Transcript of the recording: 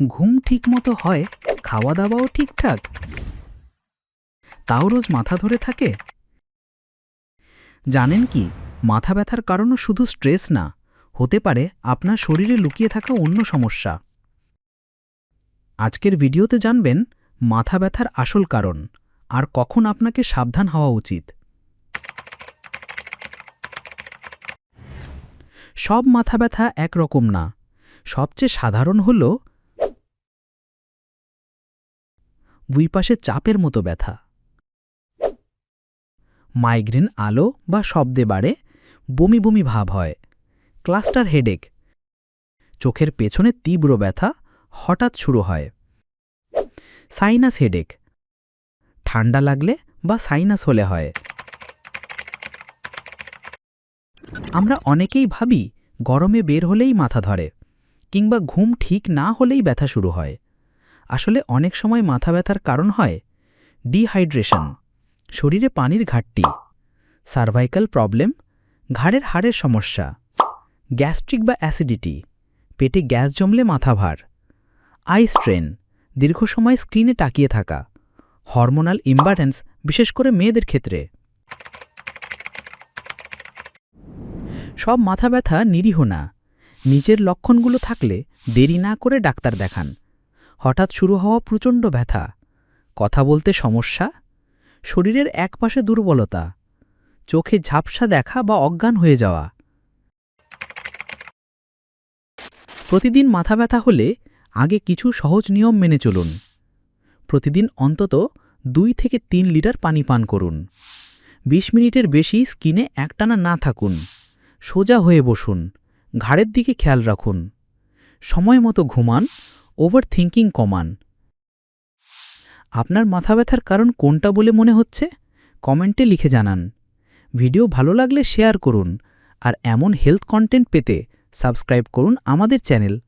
ঘুম ঠিক মতো হয় খাওয়া দাওয়াও ঠিকঠাক। তাও রোজ মাথা ধরে থাকে? জানেন কি, মাথা ব্যথার কারণও শুধু স্ট্রেস না, হতে পারে আপনার শরীরে লুকিয়ে থাকা অন্য সমস্যা। আজকের ভিডিওতে জানবেন, মাথা ব্যথার আসল কারণ, আর কখন আপনাকে সাবধান হওয়া উচিত। সব মাথা ব্যথা একরকম না, সবচেয়ে সাধারণ হল দুই পাশে চাপের মতো ব্যথা। মাইগ্রেন আলো বা শব্দে বাড়ে, বমি বমি ভাব হয়, ক্লাস্টার হেডেক। চোখের পেছনে তীব্র ব্যথা হঠাৎ শুরু হয়। Sinus headache. ঠান্ডা লাগলে বা সাইনাস হলে হয়। আমরা অনেকেই ভাবি গরমে বের হলেই মাথা ধরে, কিংবা ঘুম ঠিক না হলেই ব্যথা শুরু হয়। আসলে অনেক সময় মাথা ব্যথার কারণ হয় ডিহাইড্রেশন, শরীরে পানির ঘাটতি, সার্ভাইকাল প্রবলেম, ঘাড়ের হাড়ের সমস্যা, গ্যাস্ট্রিক বা অ্যাসিডিটি, পেটে গ্যাস জমলে মাথা ভার, আই স্ট্রেন, দীর্ঘ সময় স্ক্রিনে তাকিয়ে থাকা, হরমোনাল ইম্বারেন্স বিশেষ করে মেয়েদের ক্ষেত্রে। সব মাথা ব্যথা নিরীহ না, নিজের লক্ষণগুলো থাকলে দেরি না করে ডাক্তার দেখান। হঠাৎ শুরু হওয়া প্রচণ্ড ব্যথা। কথা বলতে সমস্যা? শরীরের একপাশে দুর্বলতা। চোখে ঝাপসা দেখা বা অজ্ঞান হয়ে যাওয়া। প্রতিদিন মাথা ব্যথা হলে আগে কিছু সহজ নিয়ম মেনে চলুন। প্রতিদিন অন্তত দুই থেকে তিন লিটার পানি পান করুন। ২০ মিনিটের বেশি স্কিনে একটানা না থাকুন। সোজা হয়ে বসুন। ঘাড়ের দিকে খেয়াল রাখুন। সময় মতো ঘুমান ওভার থিঙ্কিং কমান। আপনার মাথা ব্যথার কারণ কোনটা বলে মনে হচ্ছে? কমেন্টে লিখে জানান। ভিডিও ভালো লাগলে শেয়ার করুন, আর এমন হেলথ কন্টেন্ট পেতে সাবস্ক্রাইব করুন আমাদের চ্যানেল।